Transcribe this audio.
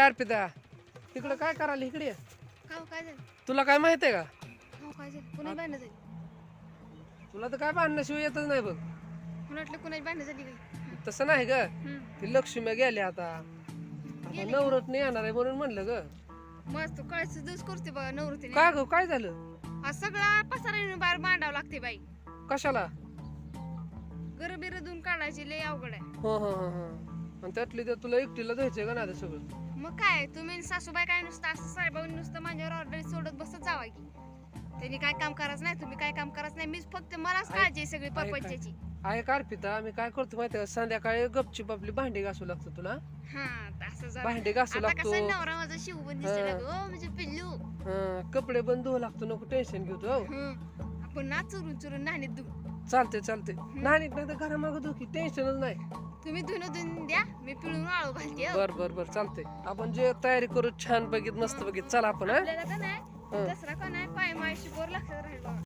अर्पिता. इकडं काय करायला इकडे ये. खाऊ काय झालं? तुला काय माहीत आहे का? खाऊ काय झालं? कुणाची भांडणं झाली? तुला तर काय बांधण्याशिवाय येतच नाही बघ. मला वाटलं कुणाची भांडणं झाली काही तसं नाही ग. ती लक्ष्मी गेली आता? नवरत नाही येणार आहे म्हणून म्हणलं ग. मस्त तू कळायचं दिवस करते बघा नवरतीने. काय ग? काय झालं? आज सगळा पसारा बाहेर मांडावं लागते बाई. कशाला? घर बिर धुवून काढायची लय अवघड आहे. हो हो हो हो. आणि त्यातली तर तुला एकटीला द्यायचंय का नाही सगळं? मग काय तुम्ही सासूबाई काय नुसतं असं साहेबांनी नुसतं माझ्यावर ऑर्डर सोडत बसत जावा की त्यांनी काय काम करायचं नाही तुम्ही काय काम करायचं नाही मीच फक्त मलाच काळजी आहे सगळी. परपंचाची आहे का अर्पिता मी काय करतो माहिती का संध्याकाळी गपचीप आपली भांडी घासू लागतो तुला हा असं जरा. भांडी घासू आता लागतो कसं नवरा माझा हा. म्हणजे पिल्लू हं, कपडे पण धुवू लागतो नको टेन्शन घेऊ तू हो. हं. आपण ना चुरून चुरून नाणीत धु चालते चालते नाही नाही तर घरामाग धुकी टेन्शनच नाही तुम्ही धुणं धुवून द्या मी पिळून आळू घालते हो. बर बर बर चालते आपण जे तयारी करू छान बघित मस्त बघित चला आपण हं? आपल्याला का नाही हं. दसरा का नाही पाय मायशी बोर लक्षात राहील बघा.